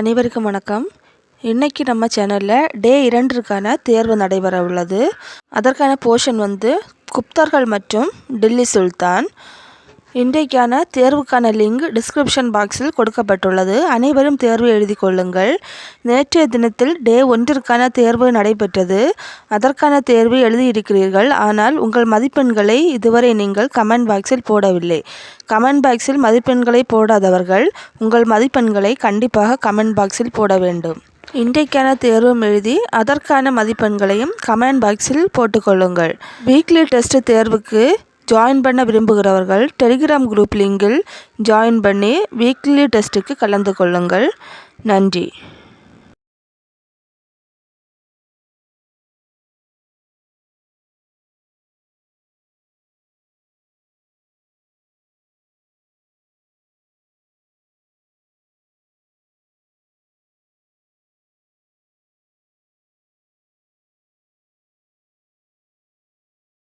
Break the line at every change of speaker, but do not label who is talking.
அனைவருக்கும் வணக்கம். இன்றைக்கி நம்ம சேனலில் டே இரண்டிற்கான தேர்வு நடைபெற உள்ளது அதற்கான போர்ஷன் வந்து குப்தர்கள் மற்றும் டில்லி சுல்தான். இன்றைக்கான தேர்வுக்கான லிங்க் டிஸ்கிரிப்ஷன் பாக்ஸில் கொடுக்கப்பட்டுள்ளது. அனைவரும் தேர்வு எழுதி கொள்ளுங்கள். நேற்றைய தினத்தில் டே ஒன்றிற்கான தேர்வு நடைபெற்றது. அதற்கான தேர்வு எழுதியிருக்கிறீர்கள். ஆனால் உங்கள் மதிப்பெண்களை இதுவரை நீங்கள் கமெண்ட் பாக்ஸில் போடவில்லை. கமெண்ட் பாக்ஸில் மதிப்பெண்களை போடாதவர்கள் உங்கள் மதிப்பெண்களை கண்டிப்பாக கமெண்ட் பாக்ஸில் போட வேண்டும். இன்றைக்கான தேர்வும் எழுதி அதற்கான மதிப்பெண்களையும் கமெண்ட் பாக்ஸில் போட்டுக்கொள்ளுங்கள் வீக்லி டெஸ்ட் தேர்வுக்கு ஜாயின் பண்ண விரும்புகிறவர்கள் டெலிகிராம் குரூப் லிங்கில் ஜாயின் பண்ணி வீக்லி டெஸ்ட்டுக்கு கலந்து கொள்ளுங்கள். நன்றி.